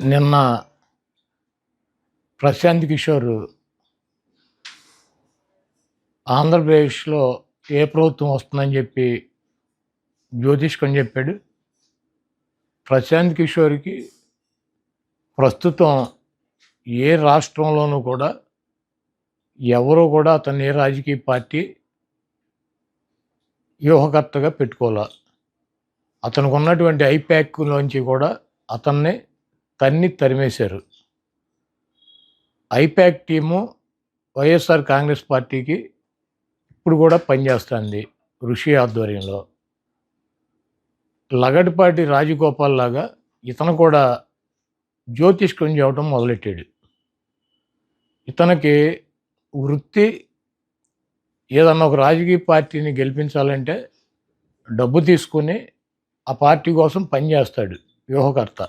నిన్న ప్రశాంత్ కిషోర్ ఆంధ్రప్రదేశ్లో ఏ ప్రభుత్వం వస్తుందని చెప్పి జ్యోతిష్కని చెప్పాడు. ప్రశాంత్ కిషోర్కి ప్రస్తుతం ఏ రాష్ట్రంలోనూ కూడా ఎవరు కూడా అతన్ని ఏ రాజకీయ పార్టీ వ్యూహకర్తగా పెట్టుకోలే. అతనికి ఉన్నటువంటి ఐప్యాక్లోంచి కూడా అతన్ని తన్ని తరిమేశారు. ఐపాక్ టీము వైఎస్ఆర్ కాంగ్రెస్ పార్టీకి ఇప్పుడు కూడా పనిచేస్తుంది ఋషి ఆధ్వర్యంలో. లగడపాటి రాజగోపాల్ లాగా ఇతను కూడా జ్యోతిష్కం చేయటం మొదలెట్టాడు. ఇతనికి వృత్తి ఏదన్నా ఒక రాజకీయ పార్టీని గెలిపించాలంటే డబ్బు తీసుకుని ఆ పార్టీ కోసం పనిచేస్తాడు వ్యూహకర్త.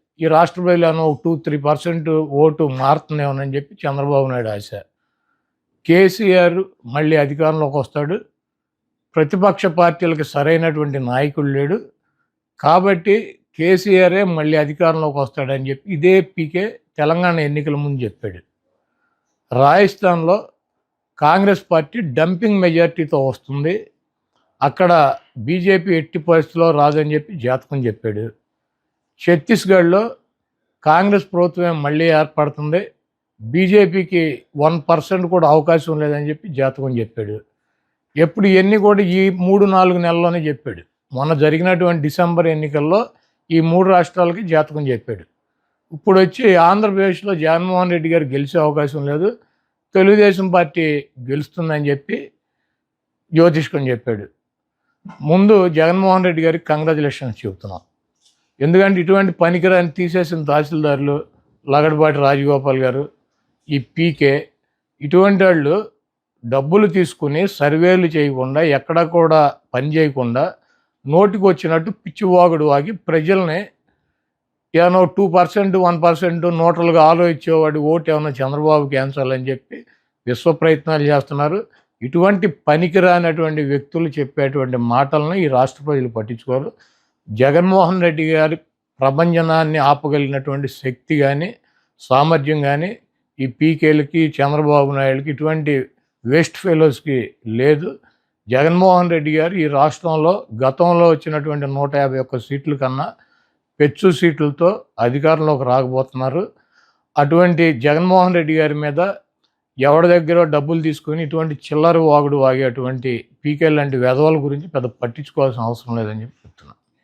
ఈ రాష్ట్ర ప్రజలను ఒక టూ త్రీ పర్సెంట్ ఓటు మారుతుందేమోనని చెప్పి చంద్రబాబు నాయుడు ఆశ. కేసీఆర్ మళ్ళీ అధికారంలోకి వస్తాడు. ప్రతిపక్ష పార్టీలకు సరైనటువంటి నాయకుడు లేడు. కాబట్టి కేసీఆరే మళ్ళీ అధికారంలోకి వస్తాడని చెప్పి ఇదే పీకే తెలంగాణ ఎన్నికల ముందు చెప్పాడు. రాజస్థాన్లో కాంగ్రెస్ పార్టీ డంపింగ్ మెజార్టీతో వస్తుంది. అక్కడ బీజేపీ ఎట్టి పరిస్థితిలో రాదని చెప్పి జాతకం చెప్పాడు. ఛత్తీస్గఢ్లో కాంగ్రెస్ ప్రభుత్వం మళ్ళీ ఏర్పడుతుంది. బీజేపీకి వన్ పర్సెంట్ కూడా అవకాశం లేదని చెప్పి జాతకం చెప్పాడు. ఎప్పుడు ఇవన్నీ కూడా ఈ మూడు నాలుగు నెలల్లోనే చెప్పాడు. మొన్న జరిగినటువంటి డిసెంబర్ ఎన్నికల్లో ఈ మూడు రాష్ట్రాలకి జాతకం చెప్పాడు. ఇప్పుడు వచ్చి ఆంధ్రప్రదేశ్లో జగన్మోహన్ రెడ్డి గారు గెలిచే అవకాశం లేదు. తెలుగుదేశం పార్టీ గెలుస్తుందని చెప్పి జ్యోతిష్కం చెప్పాడు. ముందు జగన్మోహన్ రెడ్డి గారికి కంగ్రాచులేషన్స్ చెబుతున్నాం. ఎందుకంటే ఇటువంటి పనికిరాని తీసేసిన తహసీల్దారులు లగడపాటి రాజగోపాల్ గారు ఈ పీకే ఇటువంటి వాళ్ళు డబ్బులు తీసుకుని సర్వేలు చేయకుండా ఎక్కడ కూడా పని చేయకుండా నోటికి వచ్చినట్టు పిచ్చివాగుడు వాగి ప్రజల్ని ఏమో టూ పర్సెంట్ వన్ పర్సెంట్ నోటలుగా ఆలోచించేవాడు ఓటు ఏమైనా చంద్రబాబు క్యాన్సల్ అని చెప్పి విశ్వ ప్రయత్నాలు చేస్తున్నారు. ఇటువంటి పనికిరానటువంటి వ్యక్తులు చెప్పేటువంటి మాటలను ఈ రాష్ట్ర ప్రజలు పట్టించుకోరు. జగన్మోహన్ రెడ్డి గారి ప్రభంజనాన్ని ఆపగలిగినటువంటి శక్తి కానీ సామర్థ్యం కానీ ఈ పీకేలకి చంద్రబాబు నాయుడుకి ఇటువంటి వేస్ట్ ఫెలోస్కి లేదు. జగన్మోహన్ రెడ్డి గారు ఈ రాష్ట్రంలో గతంలో వచ్చినటువంటి నూట యాభై ఒక్క సీట్ల కన్నా పెచ్చు సీట్లతో అధికారంలోకి రాకపోతున్నారు. అటువంటి జగన్మోహన్ రెడ్డి గారి మీద ఎవరి దగ్గర డబ్బులు తీసుకొని ఇటువంటి చిల్లర వాగుడు వాగేటువంటి పీకే లాంటి వెధవల గురించి పెద్ద పట్టించుకోవాల్సిన అవసరం లేదని చెప్పి